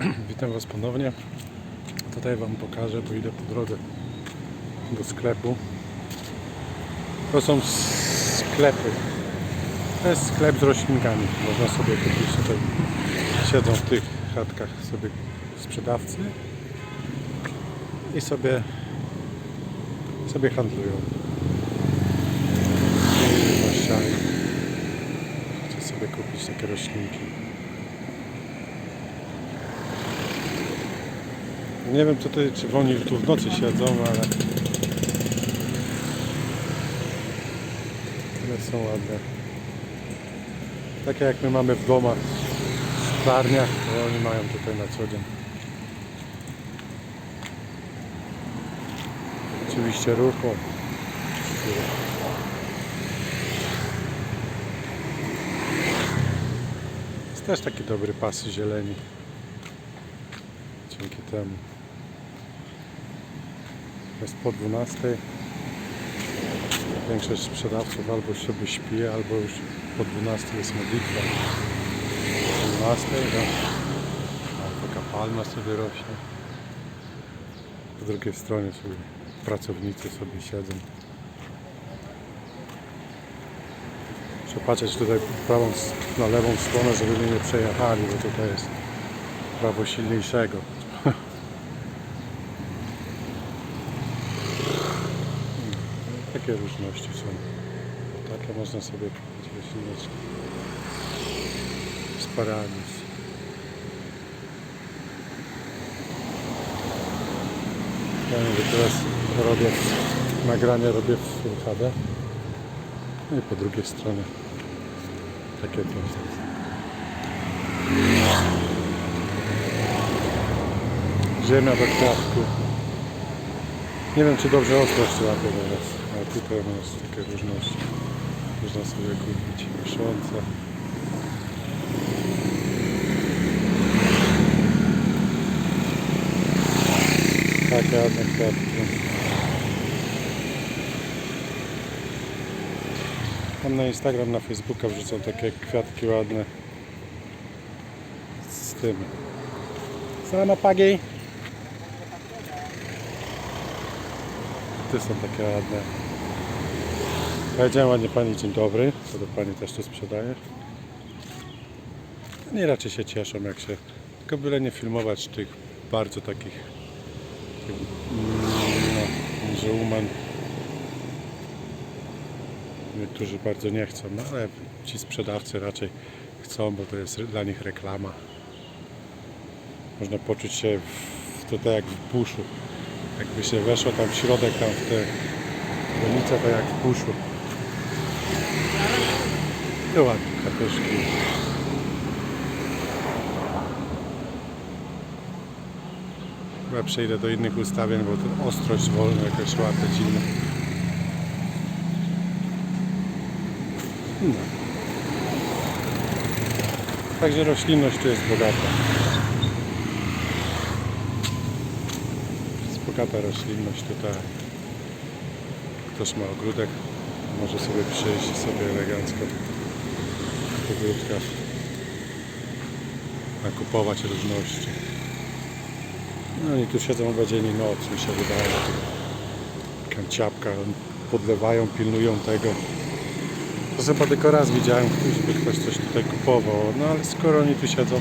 Witam Was ponownie. Tutaj Wam pokażę, bo idę po drodze do sklepu. To są sklepy. To jest sklep z roślinkami. Można sobie kupić tutaj. Siedzą w tych chatkach sobie sprzedawcy i sobie sobie handlują. Żywnościami. Chcę sobie kupić takie roślinki. Nie wiem tutaj, czy oni tu w nocy siedzą, ale one są ładne. Takie jak my mamy w domach, w szklarniach, to oni mają tutaj na co dzień. Oczywiście ruchu. Jest też taki dobry pas zieleni. Dzięki temu. Jest po 12. Większość sprzedawców albo sobie śpi, albo już po 12 jest modlitwa. Po 12, no. Taka palma sobie rośnie. Po drugiej stronie sobie pracownicy sobie siedzą. Muszę patrzeć tutaj prawą, na lewą stronę, żeby mnie nie przejechali, bo tutaj jest prawo silniejszego. Takie różności są. Takie można sobie kupić roślineczki. Sparagus. Ja mówię, teraz robię nagranie robię w Full HD. No i po drugiej stronie takie to. Ziemia do kwiatku. Nie wiem czy dobrze ostrość łapię teraz, ale tutaj masz takie różności. Można sobie kupić miesiące. Takie ładne kwiatki. Tam na Instagram, na Facebooka wrzucą takie kwiatki ładne z tym. Salama pagi. Te są takie ładne. Powiedziałem ładnie Pani dzień dobry, co do Pani też tu sprzedaje. Oni raczej się cieszą jak się, tylko byle nie filmować tych bardzo takich mm, no, żołman. Niektórzy bardzo nie chcą, no ale ci sprzedawcy raczej chcą, bo to jest dla nich reklama. Można poczuć się w, tutaj jak w buszu. Jakby się weszło tam w środek, tam w te granice, to jak w buszu. To ładne katuszki. Chyba przejdę do innych ustawień, bo tu ostrość wolna ładna, dziwna. No. Także roślinność tu jest bogata. Jest bogata roślinność tutaj. Ktoś ma ogródek, może sobie przyjść i sobie elegancko w ogródkach nakupować różności. No oni tu siedzą dzień i noc, mi się wydaje. Kanciapka, podlewają, pilnują tego. To chyba tylko raz widziałem, ktoś, by ktoś coś tutaj kupował. No ale skoro oni tu siedzą,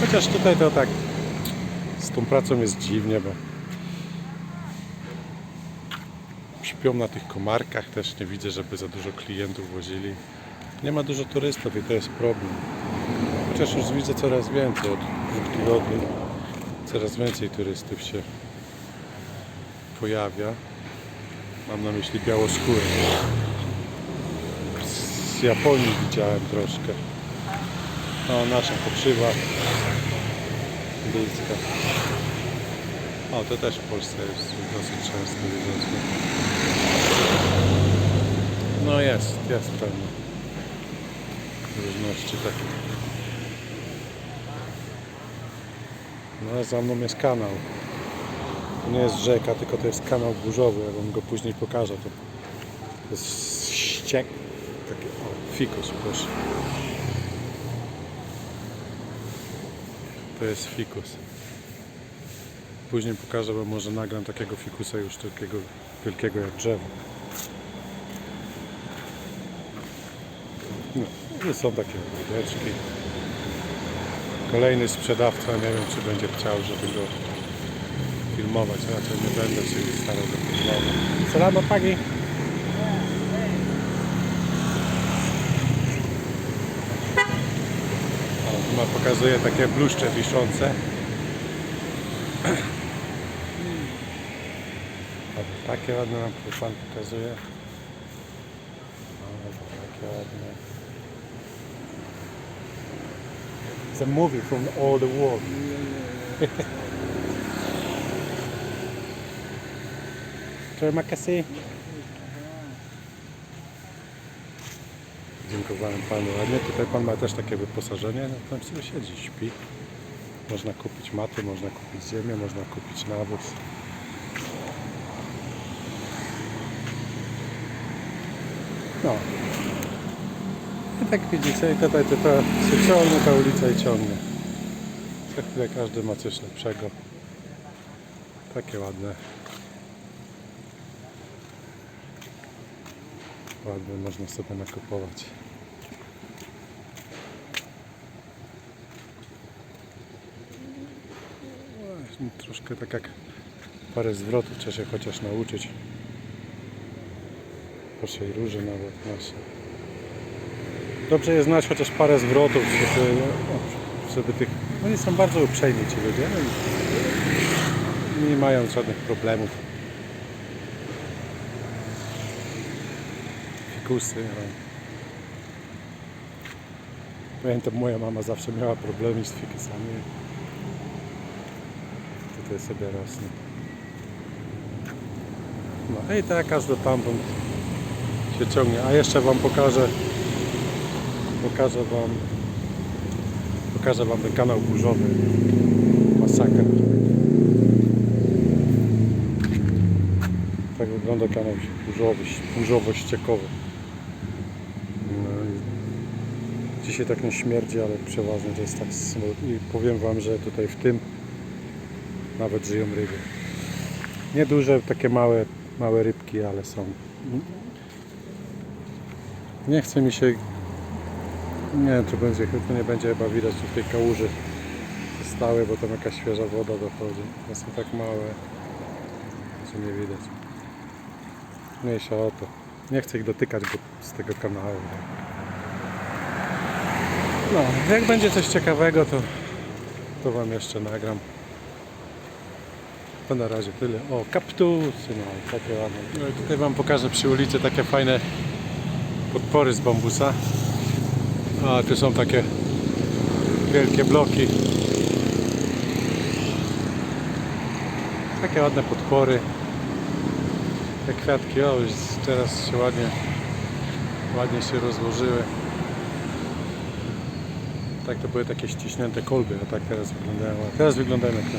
chociaż tutaj to tak z tą pracą jest dziwnie, bo śpią na tych komarkach, też nie widzę, żeby za dużo klientów wozili. Nie ma dużo turystów i to jest problem. Chociaż już widzę coraz więcej od dwóch tygodni. Coraz więcej turystów się pojawia. Mam na myśli białoskóry. Z Japonii widziałem troszkę. O, nasza pokrzywa indyjska. O, to też w Polsce jest dosyć często widoczne. No jest, jest pewnie. Różności takie. No za mną jest kanał. To nie jest rzeka, tylko to jest kanał burzowy. Ja wam go później pokażę. To jest ściek. Taki, o, fikus, proszę. to jest fikus. Później pokażę wam, może nagram takiego fikusa już takiego wielkiego jak drzewo. I są takie wieczki. Kolejny sprzedawca, nie wiem czy będzie chciał, żeby go filmować. Raczej nie będę się starał go filmować. Salamo pagi! Tu ma pokazuje takie bluszcze wiszące. Takie ładne nam tu pan pokazuje. O, takie ładne. It's a movie from all the world. Terima kasih. Dziękowałem panu ładnie. Tutaj pan ma też takie wyposażenie. No, tam sobie siedzi, śpi. Można kupić maty, można kupić ziemię, można kupić nawóz. No. Tak widzicie, i tutaj to, to się ciągnie ta ulica i ciągnie. Za chwilę każdy ma coś lepszego. Takie ładne. Ładne można sobie nakupować. Troszkę tak jak parę zwrotów trzeba się chociaż nauczyć. Proszę i róży nawet nasze. Dobrze jest znać chociaż parę zwrotów, żeby, no, żeby tych... Oni są bardzo uprzejmi ci ludzie. no Nie mają żadnych problemów. Fikusy. No. Pamiętam, moja mama zawsze miała problemy z fikusami. Tutaj sobie rosną. No i tak każdy tampon się ciągnie. A jeszcze Wam pokażę pokażę Wam pokażę Wam ten kanał burzowy masakra. Tak wygląda kanał burzowy, burzowo-ściekowy no dzisiaj tak nie śmierdzi, ale przeważnie to jest tak i powiem Wam, że tutaj w tym nawet żyją ryby. Nieduże, takie małe małe rybki, ale są. Nie chce mi się nie, czy będzie, to nie będzie chyba widać tu w tej kałuży stałe, bo tam jakaś świeża woda dochodzi. One są tak małe, że nie widać. Mniejsza o to. Nie chcę ich dotykać bo z tego kanału. No, jak będzie coś ciekawego, to, to Wam jeszcze nagram. To na razie tyle. O, kaptusy, no, takie ładne. No tutaj Wam pokażę przy ulicy takie fajne podpory z bambusa. A tu są takie wielkie bloki. Takie ładne podpory. Te kwiatki, o już teraz się ładnie ładnie się rozłożyły. Tak to były takie ściśnięte kolby, a tak teraz wyglądają. Teraz wyglądają jak te.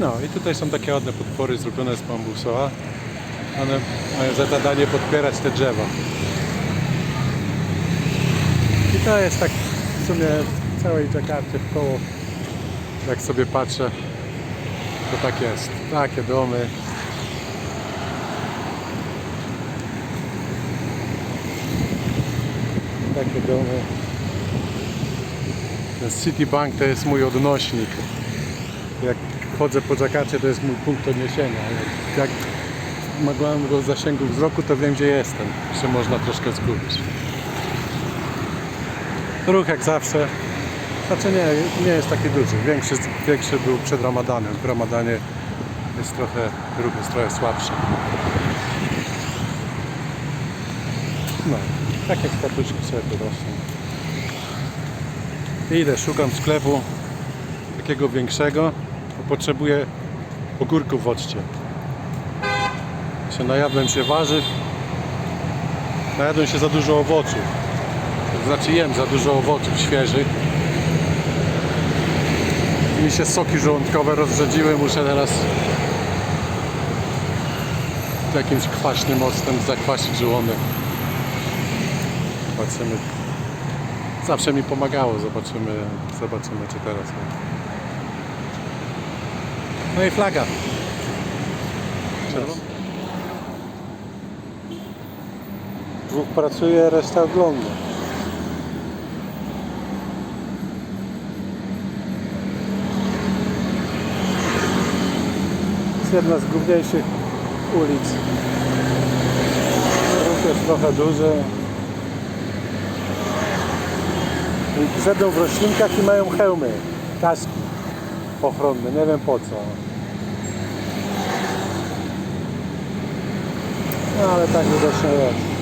No i tutaj są takie ładne podpory zrobione z bambusa. One mają za zadanie podpierać te drzewa. I to jest tak w sumie w całej Dżakarcie w koło. Jak sobie patrzę, to tak jest. Takie domy. Takie domy. Ten Citibank to jest mój odnośnik. Jak chodzę po Dżakarcie, to jest mój punkt odniesienia. Jak mogłem go w zasięgu wzroku, to wiem gdzie jestem. Się można troszkę zgubić. Ruch jak zawsze. Znaczy nie, nie jest taki duży. Większy, większy był przed Ramadanem. W Ramadanie jest trochę, ruch jest trochę słabszy. No, takie kwiatuszki sobie tu rosną. Idę, szukam sklepu takiego większego, bo potrzebuję ogórków w occie. Się najadłem się warzyw, najadłem się za dużo owoców. Znaczy jem za dużo owoców świeżych. Mi się soki żołądkowe rozrzedziły, muszę teraz jakimś kwaśnym octem zakwasić żołądek. Zobaczymy. Zawsze mi pomagało, zobaczymy, zobaczymy czy teraz. No i flaga. Czerwona. Dwóch pracuje, reszta ogląda. Jedna z główniejszych ulic. Jest trochę duży. I Siedzą w roślinkach i mają hełmy, kaski ochronne, nie wiem po co. No ale tak widocznie jest.